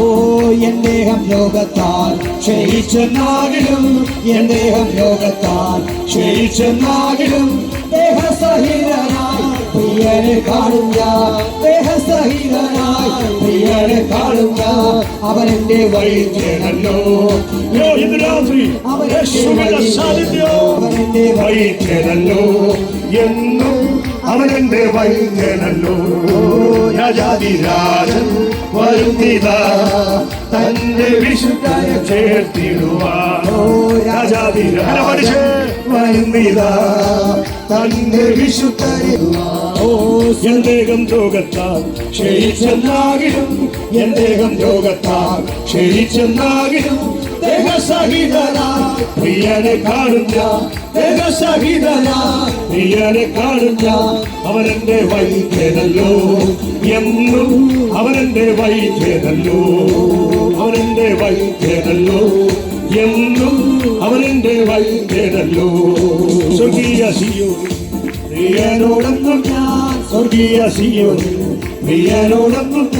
ഓ N ദേഹം രോഗത്താൽ ക്ഷയിച്ചെന്നാകിലും N ദേഹം ക്ഷയിച്ച നാടിലും ദേഹസഹിതനായി പ്രിയനെ കാണും ഞാൻ ദേഹസഹിതനായി പ്രിയനെ കാണും ഞാൻ അവൻ വഴി തേടല്ലോ. സാന്നിധ്യം. അവനെന്റെ വഴി വൈദ്യനല്ലോ എന്നും അവനെന്റെ വൈദ്യനല്ലോ രാജാതിരാജൻ വരുന്നിതാ തന്റെ വിശുദ്ധനെ ചേർത്തിടുവാനോ രാജാതിരാജൻ വരുന്നിതാ തന്റെ വിശുദ്ധനെ ഓ ദേഹം രോഗത്താൽ ക്ഷയിച്ചെന്നാകിലും എന്തേകം രോഗത്താൽ ക്ഷയിച്ചെന്നാകിലും ദേഹസഹിതനാ. പ്രിയനെ കാണുന്ന ഞാൻ ദേഹസഹിതനാ. പ്രിയനെ കാണുന്ന അവനെന്റെ വൈദ്യനല്ലോ. എന്നും അവനെന്റെ വൈദ്യനല്ലോ. അവനെന്റെ വൈദ്യനല്ലോ. എന്നും അവനെന്റെ വൈദ്യനല്ലോ. സ്വർഗീയ സിയോ നീയനോടൊന്നും ഞാൻ സ്വർഗീയ സിയോ പ്രിയനോടൊന്നും